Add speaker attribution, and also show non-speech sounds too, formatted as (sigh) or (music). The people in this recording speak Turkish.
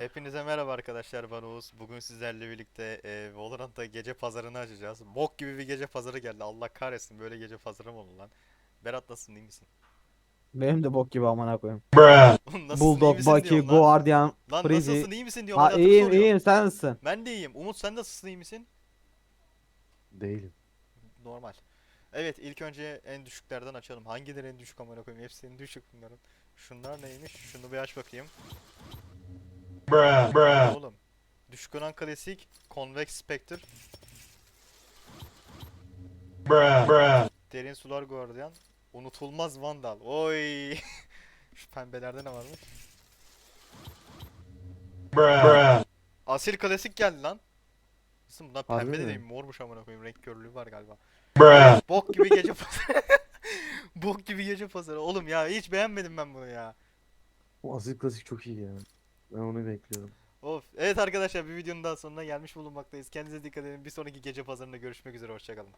Speaker 1: Hepinize merhaba arkadaşlar ben Oğuz. Bugün sizlerle birlikte e, Valorant'ta gece pazarını açacağız. Bok gibi bir gece pazarı geldi. Allah kahretsin böyle gece pazarı mı olur lan? Berat nasılsın iyi misin?
Speaker 2: Benim de bok gibi amına koyayım.
Speaker 1: nasılsın iyi
Speaker 2: Bulldog,
Speaker 1: misin
Speaker 2: Bucky,
Speaker 1: diyorum lan.
Speaker 2: Guardian,
Speaker 1: Lan nasılsın iyi misin diyorum.
Speaker 2: Ha
Speaker 1: hayatım
Speaker 2: iyiyim
Speaker 1: soruyor.
Speaker 2: iyiyim sen nasılsın?
Speaker 1: Ben de iyiyim. Umut sen nasılsın iyi misin?
Speaker 3: Değilim.
Speaker 1: Normal. Evet ilk önce en düşüklerden açalım. Hangileri en düşük amına koyayım? Hepsi en düşük bunların. Şunlar neymiş? Şunu bir aç bakayım. Oğlum. Düşük olan klasik Convex Spectre. Derin sular guardian. Unutulmaz Vandal. Oy. (laughs) Şu pembelerde ne varmış? Asil klasik geldi lan. Nasıl bunlar
Speaker 3: Harbi
Speaker 1: pembe de
Speaker 3: mi?
Speaker 1: değil mormuş amına koyayım renk körlüğü var galiba. Bok gibi gece pazarı. (laughs) Bok gibi gece pazarı. Oğlum ya hiç beğenmedim ben bunu ya.
Speaker 3: Bu Asil Klasik çok iyi ya. Ben onu bekliyorum.
Speaker 1: Of. Evet arkadaşlar bir videonun daha sonuna gelmiş bulunmaktayız. Kendinize dikkat edin. Bir sonraki gece pazarında görüşmek üzere. Hoşçakalın.